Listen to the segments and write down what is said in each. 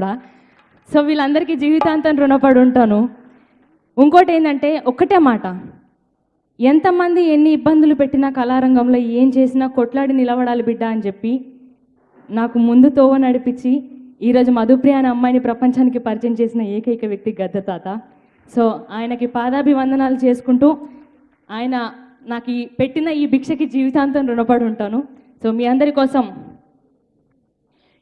కూడా. సో వీళ్ళందరికీ జీవితాంతం రుణపడి ఉంటాను ఇంకోటి ఏంటంటే ఒక్కటే మాట. ఎంతమంది ఎన్ని ఇబ్బందులు పెట్టినా కళారంగంలో ఏం చేసినా కొట్లాడి నిలబడాలి బిడ్డ అని చెప్పి నాకు ముందు తోవ నడిపించి ఈరోజు మధుప్రియ అనే అమ్మాయిని ప్రపంచానికి పరిచయం చేసిన ఏకైక వ్యక్తి గద్ద తాత. సో ఆయనకి పాదాభివందనాలు చేసుకుంటూ ఆయన నాకు ఈ పెట్టిన ఈ భిక్షకి జీవితాంతం రుణపడి ఉంటాను సో మీ అందరి కోసం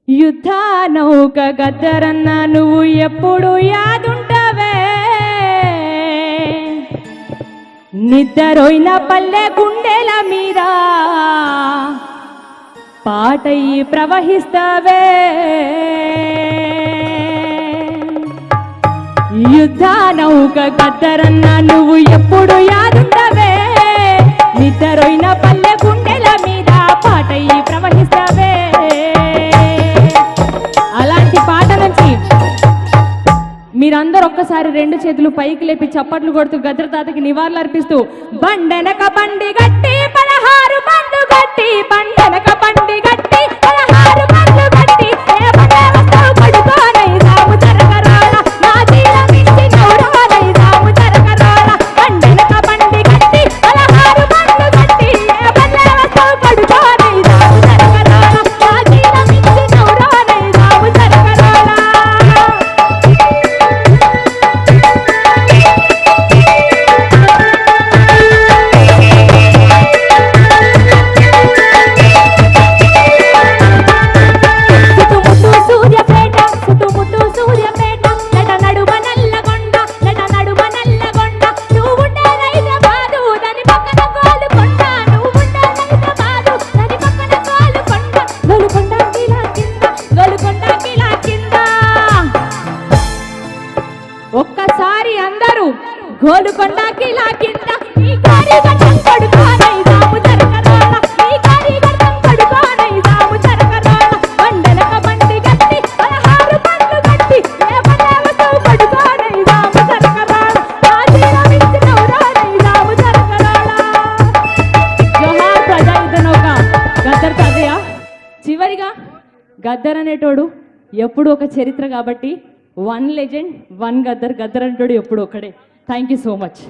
యుద్ధ నౌక గద్దరన్న నువ్వు ఎప్పుడు యాదుంటవే? నిద్రపోయిన పల్లె గుండెల మీద పాటయి ప్రవహిస్తావే. యుద్ధ నౌక గద్దరన్న నువ్వు మీరందరూ ఒక్కసారి రెండు చేతులు పైకి లేపి చప్పట్లు కొడుతూ గద్ర తాతకి నివాళులు అర్పిస్తూ బండెనక బండి గట్టి పదహారు బండు గట్టి బండెనక గోలుకొండ కిలా కింద ఈ కారి గడ్డం రాము ఈ రాము బండలక బండి గట్టి పదహారు పండ్లు గట్టి రాము నౌరానై రాము జోహార్ గద్దర్ కదయా చివరిగా గద్దర్ అనేటోడు ఎప్పుడు ఒక చరిత్ర కాబట్టి one legend one Gaddar Gaddar అనేటోడు ఎప్పుడు ఒకడే. Thank you so much